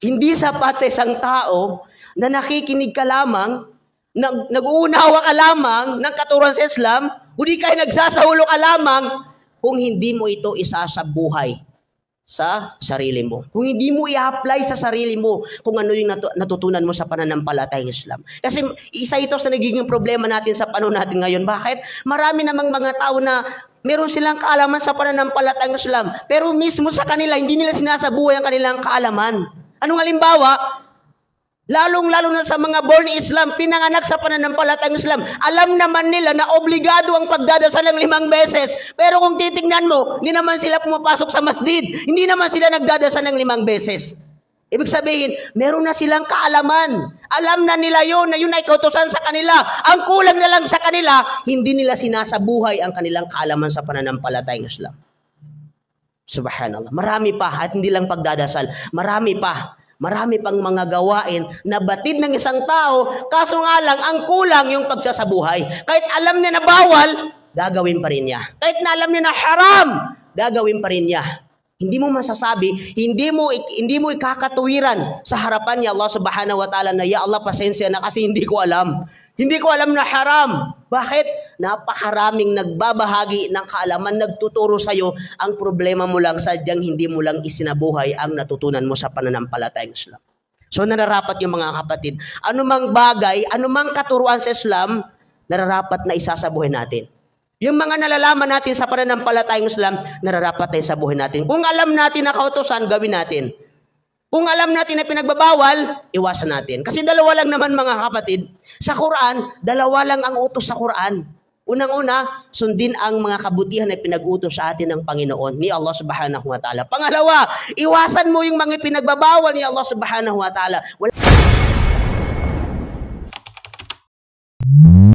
Hindi sapat sa isang tao na nakikinig ka lamang, nag, nag-uunawa ka lamang ng katuruan sa Islam, kundi kay nagsasahulo ka lamang kung hindi mo ito isa sa buhay sa sarili mo. Kung hindi mo i-apply sa sarili mo kung ano yung natu- natutunan mo sa pananampalatayang Islam. Kasi isa ito sa nagiging problema natin sa panahon natin ngayon. Bakit? Marami namang mga tao na meron silang kaalaman sa pananampalatayang Islam. Pero mismo sa kanila, hindi nila sinasabuhay ang kanilang kaalaman. Anong halimbawa? Lalong-lalo na sa mga born Islam, pinanganak sa pananampalatayang Islam, alam naman nila na obligado ang pagdadasal ng limang beses. Pero kung titingnan mo, hindi naman sila pumapasok sa masjid. Hindi naman sila nagdadasal ng limang beses. Ibig sabihin, meron na silang kaalaman. Alam na nila yon na yun ay kautosan sa kanila. Ang kulang na lang sa kanila, hindi nila sinasabuhay ang kanilang kaalaman sa pananampalatayang Islam. Subhanallah. Marami pa at hindi lang pagdadasal. Marami pa. Marami pang mga gawain na batid ng isang tao, kaso nga lang, ang kulang yung pagsasabuhay. Kahit alam niya na bawal, gagawin pa rin niya. Kahit na alam niya na haram, gagawin pa rin niya. Hindi mo masasabi, hindi mo hindi mo ikakatuwiran sa harapan ni Allah Subhanahu wa Ta'ala na ya Allah pasensya na kasi hindi ko alam. Hindi ko alam na haram. Bakit? Napakaraming nagbabahagi ng kaalaman, nagtuturo sa iyo. Ang problema mo lang, sadyang hindi mo lang isinabuhay ang natutunan mo sa pananampalatayang Islam. So nararapat yung mga kapatid, anumang bagay, anumang katuruan sa Islam, nararapat na isasabuhay natin. Yung mga nalalaman natin sa pananampalatayang Islam, nararapat na isabuhay natin. Kung alam natin na kautosan, gawin natin. Kung alam natin na pinagbabawal, iwasan natin. Kasi dalawa lang naman mga kapatid. Sa Quran, dalawa lang ang utos sa Quran. Unang-una, sundin ang mga kabutihan na pinag-utos sa atin ng Panginoon ni Allah Subhanahu wa Ta'ala. Pangalawa, iwasan mo yung mga pinagbabawal ni Allah Subhanahu wa Ta'ala. Wala